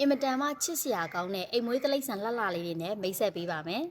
အင်မတန်မှချစ်စရာကောင်းတဲ့အိမ်မွေးတိရစ္ဆာန်လှလှလေးတွေနဲ့မိတ်ဆက်ပေးပါမယ်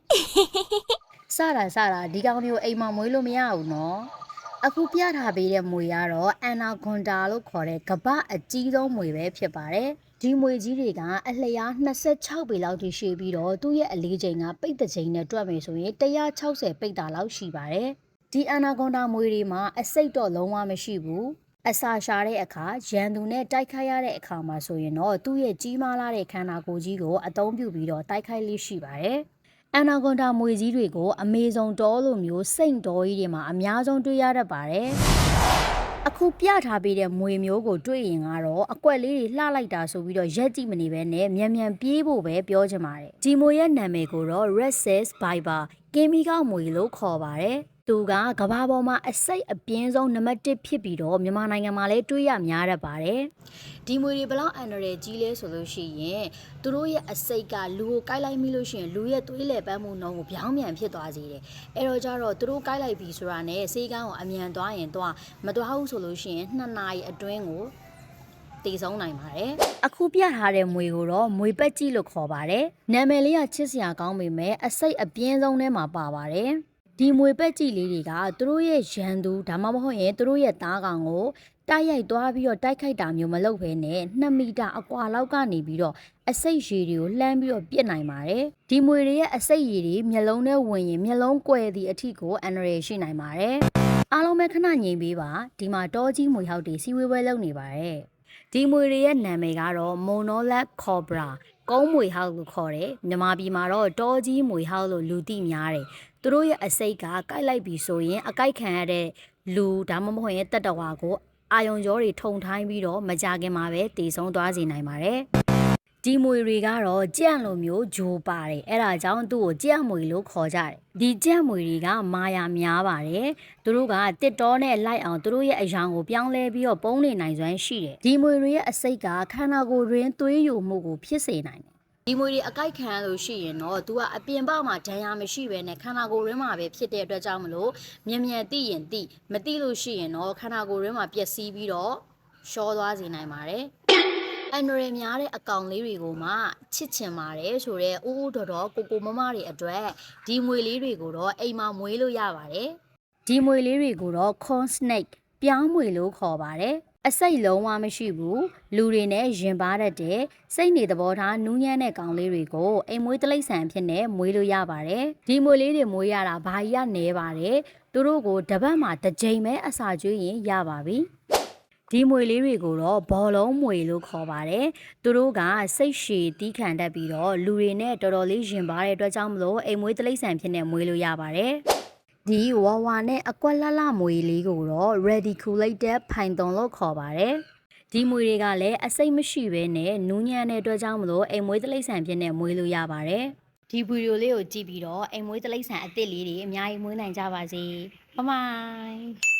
။စတာစတာဒီကောင်မျိုးအိမ်မှာမွေးလို့မရဘူးနော်။အခုပြထားပေးတဲ့မွေကတော့အန်နာဂွန်တာလို့ခေါ်တဲ့ကမ္ဘာအကြီးဆုံးမွေပဲဖြစ်ပါတယ်။ဒီမွေကြီးတွေကအလျား26ပေလောက်ထိရှိပြီးတော့သူ့ရဲ့အလေးချိန်ကပိတ်တစ်ချိန်နဲ့တွက်မယ်ဆိုရင်160ပိတ်တာလောက်ရှိပါတယ်။ဒီအန်နာဂွန်တာမွေတွေမှာအစိတ်တော့လုံးဝမရှိဘူး။ အစာရှာတဲ့အခါရန်သူနဲ့တိုက်ခိုက်ရတဲ့အခါမှာဆိုရင်တော့သူ့ရဲ့ကြီးမားလာတဲ့ခန္ဓာကိုယ်ကြီးကိုအသုံးပြုပြီးတော့တိုက်ခိုက်လေးရှိပါတယ်။အန်နာဂွန်တာမွေကြီးတွေကိုအမေဇုံတောလိုမျိုးစိန့်တော်ကြီးတွေမှာအများဆုံးတွေ့ရတတ်ပါတယ်။အခုပြထားပေးတဲ့မွေမျိုးကိုတွေ့ရင်ကတော့အကွက်လေးတွေလှလိုက်တာဆိုပြီးတော့ရက်ကြည့်မနေဘဲနဲ့မြန်မြန်ပြေးဖို့ပဲပြောချင်ပါတယ်။ဒီမွေရဲ့နာမည်ကိုတော့ Red Sails Viper ကင်မီကောက်မွေလို့ခေါ်ပါတယ်။ သူကကဘာပေါ်မှာအစိတ်အပြင်းဆုံးနံပါတ်1ဖြစ်ပြီးတော့မြန်မာနိုင်ငံမှာလည်းတွေးရများတတ်ပါတယ်။ဒီမွေတွေဘလောက်အန်ရယ်ကြီးလဲဆိုလို့ရှိရင်သူတို့ရဲ့အစိတ်ကလူကိုကိုက်လိုက်မိလို့ရှိရင်လူရဲ့သွေးလေပတ်မှုနှုန်းကိုပြောင်းပြန်ဖြစ်သွားစေတယ်။အဲ့တော့ကြတော့သူတို့ကိုက်လိုက်ပြီဆိုတာနဲ့စေးကန်းကိုအမြန်သွားရင်သွားမသွားဘူးဆိုလို့ရှိရင်2နာရီအတွင်းကိုတည်ဆုံးနိုင်ပါတယ်။အခုပြထားတဲ့မွေကိုတော့မွေပက်ကြီးလို့ခေါ်ပါတယ်။နာမည်လေးကချစ်စရာကောင်းပေမဲ့အစိတ်အပြင်းဆုံးထဲမှာပါပါတယ်။ ဒီမွေပက်ကြီးလေးတွေကသူတို့ရဲ့ရန်သူဒါမှမဟုတ်ရင်သူတို့ရဲ့သားကောင်ကိုတိုက်ရိုက်သွားပြီးတော့တိုက်ခိုက်တာမျိုးမလုပ်ဘဲနဲ့2မီတာအကွာလောက်ကနေပြီးတော့အစိတ်ရည်တွေကိုလှမ်းပြီးတော့ပြစ်နိုင်ပါတယ်။ဒီမွေတွေရဲ့အစိတ်ရည်တွေမျက်လုံးထဲဝင်ရင်မျက်လုံးကွယ်သည့်အထိကိုအန်ရယ်ရှိနိုင်ပါတယ်။အားလုံးပဲခဏငြိမ်ပေးပါဒီမှာတောကြီးမွေဟောက်တွေစီဝေးပွဲလုပ်နေပါတယ်။ဒီမွေတွေရဲ့နာမည်ကတော့ Monolet Cobra ကုန်းမွေဟောက်လို့ခေါ်တယ်မြန်မာပြည်မှာတော့တောကြီးမွေဟောက်လို့လူသိများတယ်သူတို့ရဲ့အစိတ်ကကိုက်လိုက်ပြီဆိုရင်အကိုက်ခံရတဲ့လူဒါမှမဟုတ်ရင်တက်တဝါကိုအာယုံကြောတွေထုံထိုင်းပြီးတော့မကြခင်မှာပဲတည်ဆုံးသွားစေနိုင်ပါတယ် ဒီမွေတွေကတော့ကြံ့လိုမျိုးဂျိုပါတယ်အဲ့ဒါကြောင့်သူ့ကိုကြံ့မွေလို့ခေါ်ကြတယ်ဒီကြံ့မွေတွေကမာယာများပါတယ်သူတို့ကတစ်တောနဲ့လိုက်အောင်သူတို့ရဲ့အယောင်ကိုပြောင်းလဲပြီးတော့ပုံးနေနိုင်စွမ်းရှိတယ်ဒီမွေတွေရဲ့အစိတ်ကခန္ဓာကိုယ်ရင်းသွေးယိုမှုကိုဖြစ်စေနိုင်တယ်ဒီမွေတွေအကိုက်ခံရလို့ရှိရင်တော့ तू ကအပြင်ပမှာဒဏ်ရာမရှိဘဲနဲ့ခန္ဓာကိုယ်ရင်းမှာပဲဖြစ်တဲ့အတွက်ကြောင့်မလို့မြန်မြန်သိရင်သိမသိလို့ရှိရင်တော့ခန္ဓာကိုယ်ရင်းမှာပျက်စီးပြီးတော့ရှောသွားစေနိုင်ပါတယ် အန်ရယ်များတဲ့အကောင်လေးတွေကိုမှချစ်ချင်ပါတယ်ဆိုတော့အိုးအိုးတော်တော်ကိုကိုမမတွေအတွက်ဒီမွေလေးတွေကိုတော့အိမ်မှာမွေးလို့ရပါတယ်ဒီမွေလေးတွေကိုတော့ corn snake ပြောင်းမွေလို့ခေါ်ပါတယ်အစိတ်လုံးဝမရှိဘူးလူတွေနဲ့ရင်ပါတတ်တဲ့စိတ်နေသဘောထားနူးညံ့တဲ့ကောင်လေးတွေကိုအိမ်မွေးတိရစ္ဆာန်အဖြစ်နဲ့မွေးလို့ရပါတယ်ဒီမွေလေးတွေမွေးရတာဘာကြီးကနေပါတယ်သူတို့ကိုတပတ်မှာတစ်ကြိမ်ပဲအစာကျွေးရင်ရပါပြီ ဒီမွေလေးတွေကိုတော့ဘောလုံးမွေလို့ခေါ်ပါတယ်။သူတို့ကစိတ်ရှည်တီးခံတတ်ပြီးတော့လူတွေနဲ့တော်တော်လေးရင်ပါတဲ့အတွက်ကြောင့်မလို့အိမ်မွေးတိရစ္ဆာန်ဖြစ်နေမွေလို့ရပါတယ်။ဒီဝါဝါနဲ့အကွက်လှလှမွေလေးကိုတော့ radiculated python လို့ခေါ်ပါတယ်။ဒီမွေတွေကလည်းအစိတ်မရှိဘဲနဲ့နူးညံ့တဲ့အတွက်ကြောင့်မလို့အိမ်မွေးတိရစ္ဆာန်ဖြစ်နေမွေလို့ရပါတယ်။ဒီဗီဒီယိုလေးကိုကြည့်ပြီးတော့အိမ်မွေးတိရစ္ဆာန်အစ်စ်လေးတွေအများကြီးမွေးနိုင်ကြပါစေ။ဘိုင်ဘိုင်